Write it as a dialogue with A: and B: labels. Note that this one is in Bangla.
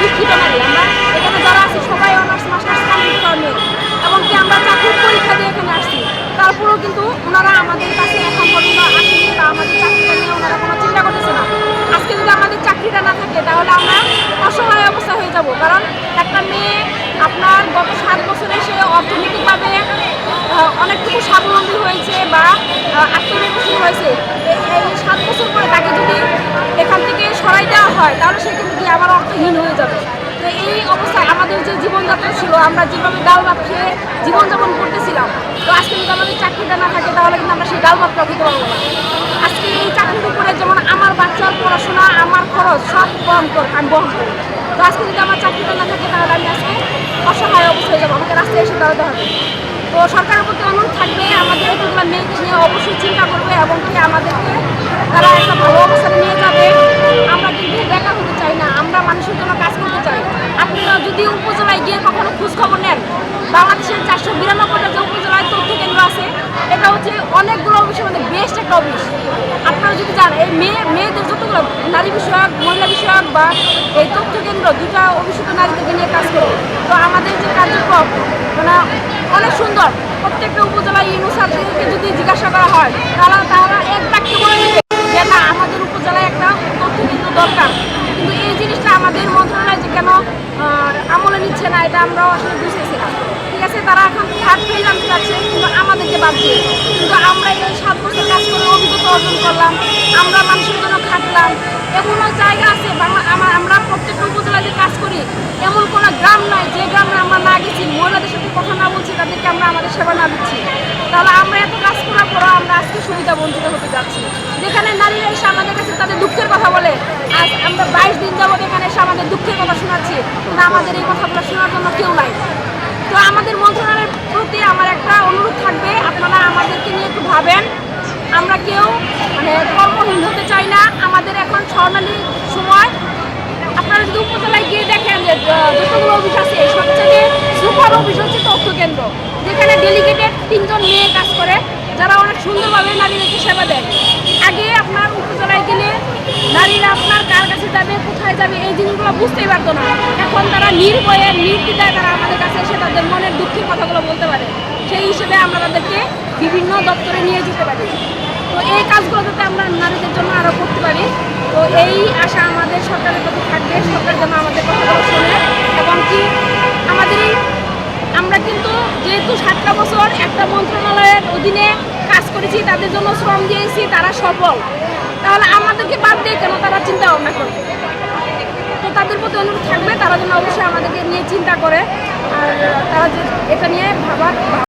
A: শিক্ষিত নারী। আমরা এখানে যারা আছি, সবাই অনার্স মাস্টার্স কমপ্লিট করেন এবং আমরা চাকরির পরীক্ষা দিয়ে এখানে আসছি। তারপরেও কিন্তু ওনারা আমাদের কাছে এখন পর্যন্ত আসেনি বা আমাদের চাকরিটা নিয়ে ওনারা কোনো চিন্তা করতেছে না। আজকে যদি আমাদের চাকরিটা না থাকে, তাহলে আমরা অসহায় অবস্থা হয়ে যাব। কারণ একটা মেয়ে, আপনার গত সাত বছরে সে অর্থনৈতিকভাবে অনেকটুকু স্বাবলম্বী হয়েছে বা আত্মনির্ভরশীল হয়েছে। এই সাত বছর পরে তাকে যদি এখান থেকে সরাই দেওয়া হয়, তাহলে আবার অর্থহীন হয়ে যাবে। তো এই অবস্থায় আমাদের যে জীবনযাত্রা ছিল, আমরা যেভাবে ডাল ভাত খেয়ে জীবনযাপন করতেছিলাম, তো আজকে যদি আমাদের চাকরিটা না থাকে, তাহলে কিন্তু আমরা সেই ডাল ভাতটা খেতে পারব না। আজকে এই চাকরির উপরে যেমন আমার বাচ্চার পড়াশোনা, আমার খরচ সব বহন কর, আমি বহন করি তো আজকে যদি আমার চাকরিটা না থাকে, তাহলে আমি আজকে অসহায় অবস্থা হয়ে যাব, আমাকে রাস্তায় এসে দাঁড়াতে হবে। তো সরকারের প্রতি অনুরোধ থাকবে, আমাদের এগুলো মেয়েকে নিয়ে অবশ্যই চিন্তা করবে এবং কি আমাদেরকে তারা একটা ভালো অবস্থানে নিয়ে যাবে আমরা কিন্তু বেকার হতে চাই না আমরা মানুষের জন্য কাজ করতে চাই আপনারা যদি উপজেলায় গিয়ে কখনো খোঁজ খবর নেন বাংলাদেশের চারশো বিরানব্বইটা যে উপজেলায় তথ্য কেন্দ্র আছে, এটা হচ্ছে অনেকগুলো অফিসের মধ্যে বেস্ট একটা অফিস। আপনারা যদি জান এই মেয়ে মেয়েদের যতগুলো নারী বিষয়ক, মহিলা বিষয়ক বা এই তথ্য কেন্দ্র দুটা অভিষিক্ত নারীদেরকে নিয়ে কাজ করে। তো আমাদের যে কার্যক্রম মানে অনেক সুন্দর। প্রত্যেকটা উপজেলায় ইউনুসারদেরকে যদি জিজ্ঞাসা করা হয়, তাহলে তারা এক বাক্যে বলে যে, না, আমাদের উপজেলায় একটা তথ্য কেন্দ্র দরকার। কিন্তু এই জিনিসটা আমাদের মন্ত্রণালয় যে কেন আমলে নিচ্ছে না, এটা আমরাও আসলে বুঝতেছি ঠিক আছে, তারা এখন থার্ড ফেজ আনতে যাচ্ছে, কিন্তু আমাদেরকে বাদ দিয়ে। কিন্তু আমরা এই সাত বছর কাজ করে অভিজ্ঞতা অর্জন করলাম, আমরা মানুষের জন্য খাটলাম। এমনও জায়গা আছে, বাংলা আমার আমরা প্রত্যেকটা উপজেলায় যে কাজ করি, এমন কোনো গ্রাম নাই, যে গ্রামে আমরা না গেছি, মহিলাদের সাথে কথা না বলছি, তাদেরকে আমরা আমাদের সেবা না দিচ্ছি। তাহলে আমরা এত কাজ আমরা আজকে সুবিধা বঞ্চিত হতে যাচ্ছি। যেখানে নারীরা এসে আমাদের কাছে তাদের দুঃখের কথা বলে, আজ আমরা বাইশ দিন যাবত এখানে এসে আমাদের দুঃখের কথা শোনাচ্ছি, কিন্তু আমাদের এই কথাগুলো শোনার জন্য কেউ নাই। তো আমাদের মন্ত্রণালয়ের প্রতি আমার একটা অনুরোধ থাকবে, আপনারা আমাদেরকে নিয়ে একটু ভাবেন। আমরা কেউ মানে কর্মহীন হতে চাই না। আমাদের এখন স্বর্ণালী সময়। আপনারা যদি উপজেলায় গিয়ে দেখেন যে যতগুলো অফিস আছে সবচেয়ে সুপার অফিস হচ্ছে তথ্য কেন্দ্র, যেখানে ডেলিগেটেড তিনজন মেয়ে কাজ করে। যারা অনেক সুন্দরভাবে নারীদেরকে সেবা দেয়। আগে আপনার উপজেলায় গেলে নারীরা আপনার কার কাছে যাবে, কোথায় যাবে, এই জিনিসগুলো বুঝতেই পারতো না। এখন তারা নির্ভয়ে, নির্দ্বিধায় তারা আমাদের কাছে এসে তাদের মনের দুঃখের কথাগুলো বলতে পারে। সেই হিসেবে আমরা তাদেরকে বিভিন্ন দপ্তরে নিয়ে যেতে পারি। তো এই কাজগুলো যাতে আমরা নারীদের জন্য আরও করতে পারি, তো এই আশা আমাদের সরকারের প্রতি থাকবে সরকার যেন আমাদের কথাগুলো শোনে এবং কি আমাদের এই আমরা কিন্তু যেহেতু সাতটা বছর একটা মন্ত্রণালয়ের অধীনে কাজ করেছি তাদের জন্য শ্রম দিয়েছি, তারা সফল। তাহলে আমাদেরকে বাদ দিয়ে কেন তারা চিন্তা ভাবনা করবে তো তাদের প্রতি অনুরোধ থাকবে, তারা যেন অবশ্যই আমাদেরকে নিয়ে চিন্তা করে, আর তারা যে এটা নিয়ে ভাবার